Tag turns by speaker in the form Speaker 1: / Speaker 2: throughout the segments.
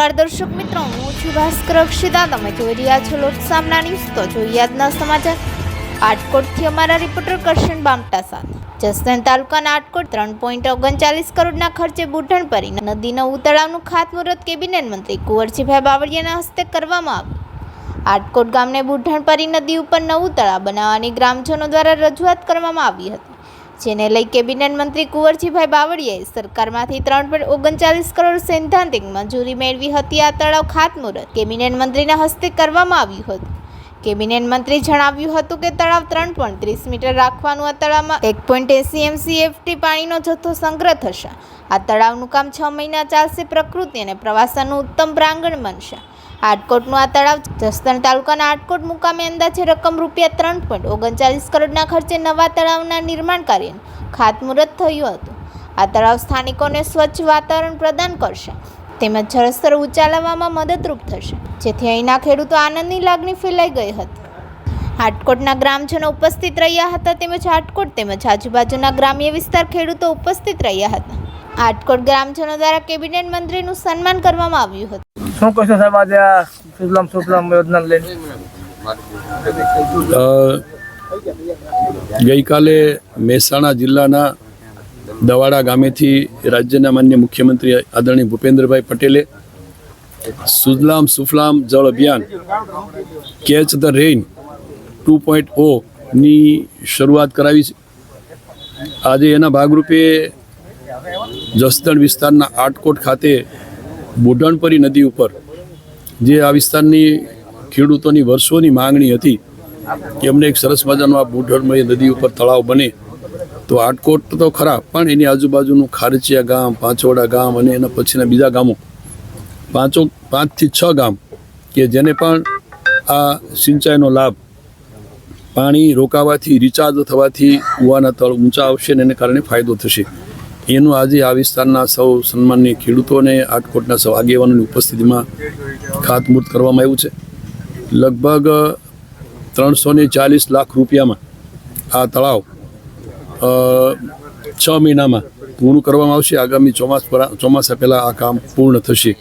Speaker 1: નમસ્કાર દર્શક મિત્રો, હું છું ભાસ્કર અક્ષિતા. તમે જોઈ રહ્યા છો લોટ સામના ન્યૂઝ. તો જોઈએ આજના સમાચાર. આટકોટથી અમારા રિપોર્ટર કરશન બામટા સાથે. જસદણ તાલુકાના આટકોટ ત્રણ પોઈન્ટ ઓગણચાલીસ કરોડના ખર્ચે બુઢણપરી નદીના ઉતળાવનું ખાતમુહૂર્ત કેબિનેટ મંત્રી કુંવરજીભાઈ બાવળિયાના હસ્તે કરવામાં આવ્યું. આટકોટ ગામને બુઢણપરી નદી ઉપર નવું તળાવ બનાવવાની ગ્રામજનો દ્વારા રજૂઆત કરવામાં આવી હતી. જેને લઈ કેબિનેટ મંત્રી કુંવરજીભાઈ બાવળીયાએ સરકારમાંથી ત્રણ પોઈન્ટ ઓગણચાલીસ કરોડ સૈદ્ધાંતિક મંજૂરી મેળવી હતી આ તળાવ ખાતમુહૂર્ત. કેબિનેટ મંત્રીના હસ્તે કરવામાં આવ્યું હતું. કેબિનેટ મંત્રી જણાવ્યું હતું કે તળાવ ત્રણ પોઈન્ટ ત્રીસ મીટર રાખવાનું આ તળાવમાં એક પોઈન્ટ એસી એમસીએફટી પાણીનો જથ્થો સંગ્રહ થશે. આ તળાવનું કામ છ મહિના ચાલશે પ્રકૃતિ અને પ્રવાસનનું ઉત્તમ પ્રાંગણ બનશે. આટકોટનું આ તળાવ જસદણ તાલુકાના આટકોટ મુકામે અંદાજે રકમ રૂપિયા ત્રણ પોઈન્ટ ઓગણચાલીસ કરોડના ખર્ચે નવા તળાવના નિર્માણ કાર્યનું ખાતમુહૂર્ત થયું હતું. આ તળાવ સ્થાનિકોને સ્વચ્છ વાતાવરણ પ્રદાન કરશે તેમજ જળસ્તર ઉચાલવામાં મદદરૂપ થશે, જેથી અહીંના ખેડૂતો આનંદની લાગણી ફેલાઈ ગઈ હતી. હાટકોટના ગ્રામજનો ઉપસ્થિત રહ્યા હતા તેમજ હાટકોટ તેમજ આજુબાજુના ગ્રામ્ય વિસ્તાર ખેડૂતો ઉપસ્થિત રહ્યા હતા. હાટકોટ ગ્રામજનો દ્વારા કેબિનેટ મંત્રીનું સન્માન કરવામાં આવ્યું હતું.
Speaker 2: શું કહેશો સાહેબ આજે આ સુજલામ સુફલામ યોજના લઈને?
Speaker 3: ગઈકાલે મહેસાણા જિલ્લાના દવાડા ગામેથી રાજ્યના માન્ય મુખ્યમંત્રી આદરણીય ભૂપેન્દ્રભાઈ પટેલે સુજલામ સુફલામ જળ અભિયાન catch the rain two point ઓની શરૂઆત કરાવી છે. આજે એના ભાગરૂપે જસદણ વિસ્તારના આટકોટ ખાતે બુઢણપરી નદી ઉપર જે આ વિસ્તારની ખેડૂતોની વર્ષોની માંગણી હતી કે અમને એક સરસ મજાનું આ બુઢણમય નદી ઉપર તળાવ બને, તો આટકોટ તો ખરા, પણ એની આજુબાજુનું ખારચિયા ગામ, પાંચોડા ગામ અને એના પછીના બીજા ગામો, પાંચો, પાંચથી છ ગામ કે જેને પણ આ સિંચાઈનો લાભ, પાણી રોકાવાથી, રિચાર્જ થવાથી કૂવાના તળ ઊંચા આવશે અને એને કારણે ફાયદો થશે. એનું આજે આ વિસ્તારના સૌ સન્માનની ખેડૂતોને આટકોટના સૌ આગેવાનોની ઉપસ્થિતિમાં ખાતમુહૂર્ત કરવામાં આવ્યું છે. લગભગ ત્રણસો ચાલીસ લાખ રૂપિયામાં આ તળાવ છ મહિનામાં પૂર્ણ કરવામાં આવશે. આગામી ચોમાસ ચોમાસા પહેલાં આ કામ પૂર્ણ થશે.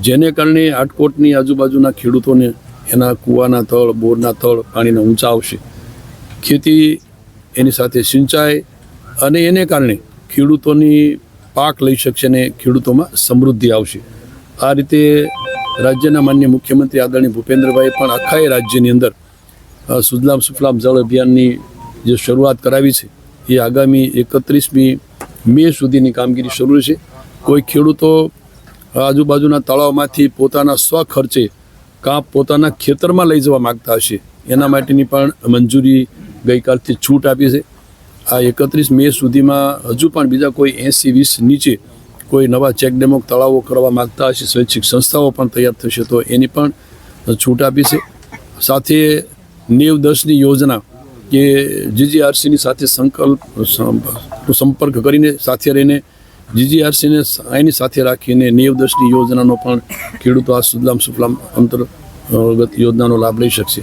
Speaker 3: જેને કારણે આટકોટની આજુબાજુના ખેડૂતોને એના કૂવાના તળ, બોરના તળ પાણીના ઊંચા આવશે. ખેતી એની સાથે સિંચાઈ અને એને કારણે ખેડૂતોની પાક લઈ શકશે અને ખેડૂતોમાં સમૃદ્ધિ આવશે. આ રીતે રાજ્યના માન્ય મુખ્યમંત્રી આદરણીય ભૂપેન્દ્રભાઈ પણ આખા રાજ્યની અંદર સુજલામ સુફલામ જળ અભિયાનની જે શરૂઆત કરાવી છે, એ આગામી એકત્રીસમી મે સુધીની કામગીરી શરૂ છે. કોઈ ખેડૂતો આજુબાજુના તળાવમાંથી પોતાના સ્વ ખર્ચે કાં પોતાના ખેતરમાં લઈ જવા માગતા હશે, એના માટેની પણ મંજૂરી ગઈકાલથી છૂટ આપી છે. આ એકત્રીસ મે સુધીમાં હજુ પણ બીજા કોઈ એંસી વીસ નીચે કોઈ નવા ચેકડેમો તળાવો કરવા માગતા હશે, સ્વૈચ્છિક સંસ્થાઓ પણ તૈયાર થશે, તો એની પણ છૂટ આપી છે. સાથે નેવ દસની યોજના કે જીજીઆરસીની સાથે સંકલ્પ સંપર્ક કરીને સાથે રહીને જીજીઆરસીને એની સાથે રાખીને નેવ દસની યોજનાનો પણ ખેડૂતો આ સુદલામ સુફલામ અંતર્ગત યોજનાનો લાભ લઈ શકશે.